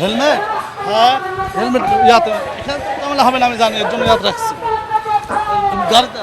helmet হ্যাঁ helmet ইয়াতে এখানে তো ঝামেলা হবে না আমি জানি এর জন্য ইয়াদ রাখছি গাড়িটা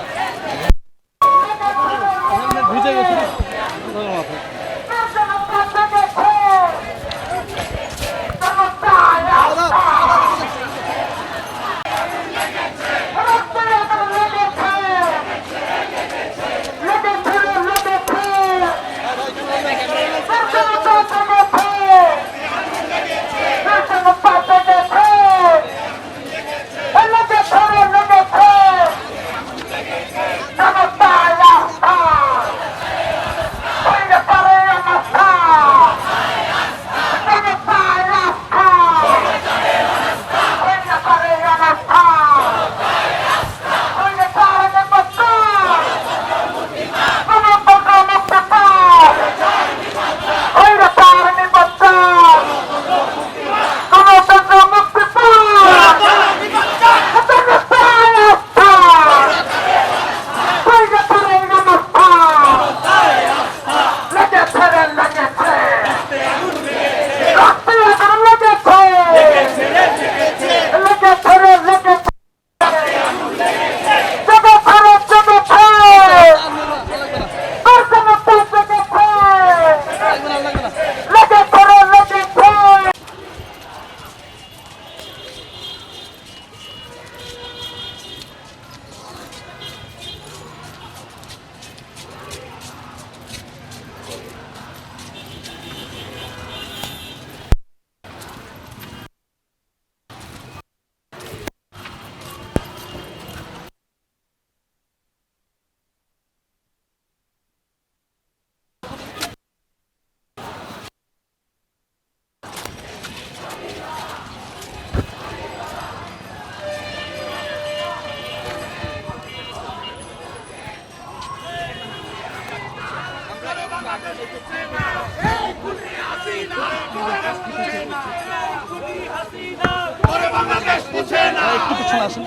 একটু পিছনে আসুন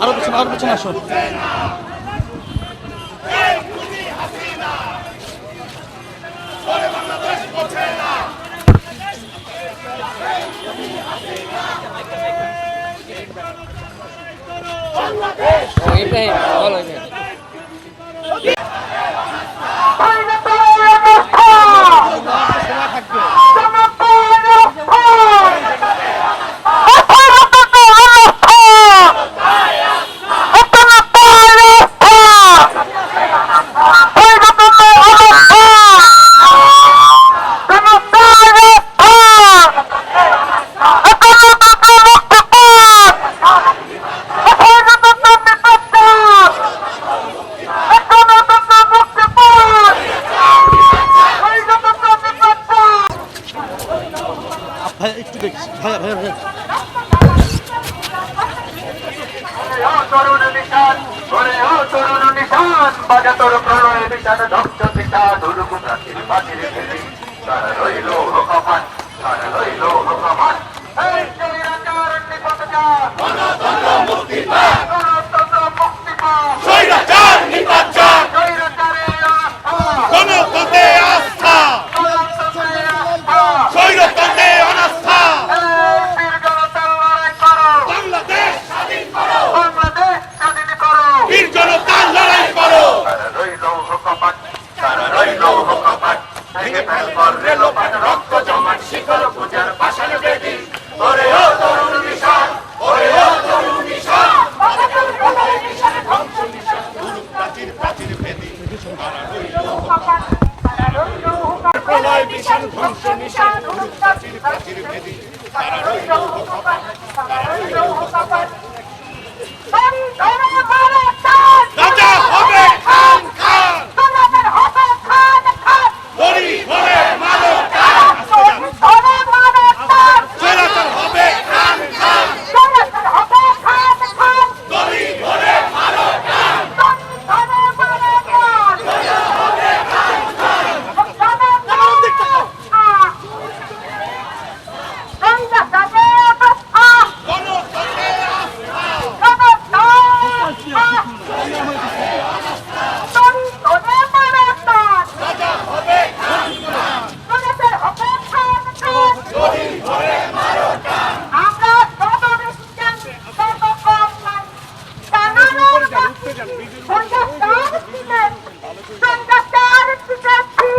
আরও পিছনে আরও পিছনে আসুন ইব্রাহিম একটু ভাইয়া ভাইয়া ভাইয়া তরুণ নিশান ওরে ও তরুণ নিশান বাজা তোর রইল কপাট তারা রইল কপাট এই জয়রাচার নিপতজা গণতন্ত্র মুক্তি পা ধ্বংস নিশান প্রাচীর প্রাচীর ভেদি তারা রইল রাজা